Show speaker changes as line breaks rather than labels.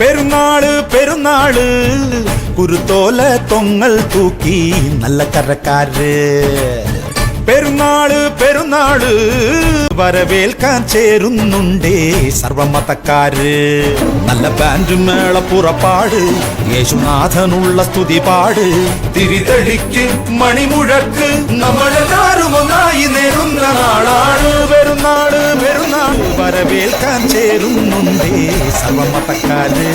പെരുന്നാൾ പെരുന്നാൾ. കുരുത്തോല തൊങ്ങൽ തൂക്കി നല്ല കരക്കാര്. പെരുന്നാൾ പെരുന്നാൾ. വരവേൽക്കാൻ ചേരുന്നുണ്ടേ സർവമതക്കാര്. നല്ല ബാൻഡ് മേള പുറപ്പാട് യേശുനാഥനുള്ള സ്തുതി പാട് തിരിതെളിക്ക് മണിമുഴക്ക് നമ്മളെല്ലാരും ഒന്നായി നേരുന്ന നാളാണ്. പെരുന്നാൾ പെരുന്നാൾ വരവേൽക്കാൻ ചേരുന്നുണ്ടേ സർവമതക്കാര്.